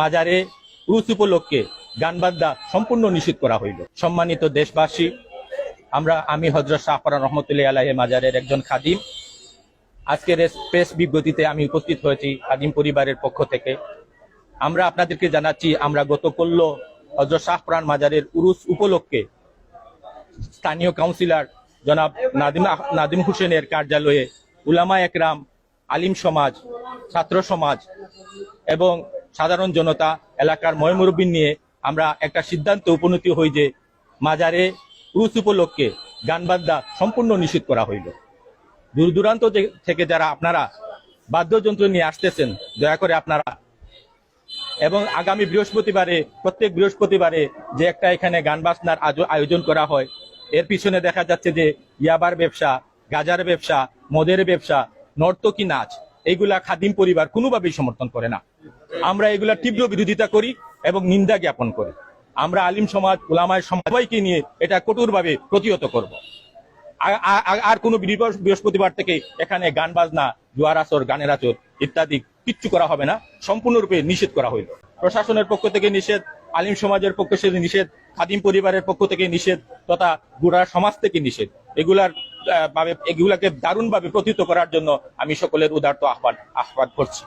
মাজারে উরুস উপলক্ষে গান বাদ্যা সম্পূর্ণ নিষিদ্ধ করা হইল। সম্মানিত দেশবাসী, আমরা, আমি হজরত শাহফরা রহমতুল্লাহ আলাহে মাজারের একজন খাদিম। আজকের প্রেস বিজ্ঞপ্তিতে আমি উপস্থিত হয়েছি খাদিম পরিবারের পক্ষ থেকে। আমরা আপনাদেরকে জানাচ্ছি, আমরা গত করল হজরত শাহপুরান মাজারের উরুস উপলক্ষে স্থানীয় কাউন্সিলর জনাব নাদিম নাদিম হোসেনের কার্যালয়ে উলামা একরাম, আলিম সমাজ, ছাত্র সমাজ এবং সাধারণ জনতা, এলাকার ময়মুরব্বিন নিয়ে আমরা একটা সিদ্ধান্ত উপনীত হই যে মাজারে উরুস উপলক্ষে গান বাদ্যা সম্পূর্ণ নিষিদ্ধ করা হইল। দূর দূরান্ত থেকে যারা আপনারা বাদ্যযন্ত্র নিয়ে আসতেছেন, দয়া করে আপনারা এবং আগামী বৃহস্পতিবারে, প্রত্যেক বৃহস্পতিবারে যে একটা এখানে গান বাজনার আয়োজন করা হয়, এর পিছনে দেখা যাচ্ছে যে ইয়াবার ব্যবসা, গাজার ব্যবসা, মদের ব্যবসা, নর্তকী নাচ এইগুলা খাদিম পরিবার কোনোভাবেই সমর্থন করে না। আমরা এগুলা তীব্র বিরোধিতা করি এবং নিন্দা জ্ঞাপন করি। আমরা আলিম সমাজ ওলামায় সবাইকে নিয়ে এটা কঠোরভাবে প্রতিহত করব। আর কোনো বৃহস্পতিবার থেকে এখানে গান বাজনা, জোয়ার আসর, গানের আসর ইত্যাদি কিচ্ছু করা হবে না। সম্পূর্ণরূপে নিষেধ করা হইল। প্রশাসনের পক্ষ থেকে নিষেধ, আলিম সমাজের পক্ষ থেকে নিষেধ, খাদিম পরিবারের পক্ষ থেকে নিষেধ তথা গুড়া সমাজ থেকে নিষেধ। এগুলার ভাবে এগুলাকে দারুণভাবে প্রতিহত করার জন্য আমি সকলের উদারত আহ্বান আহ্বান করছি।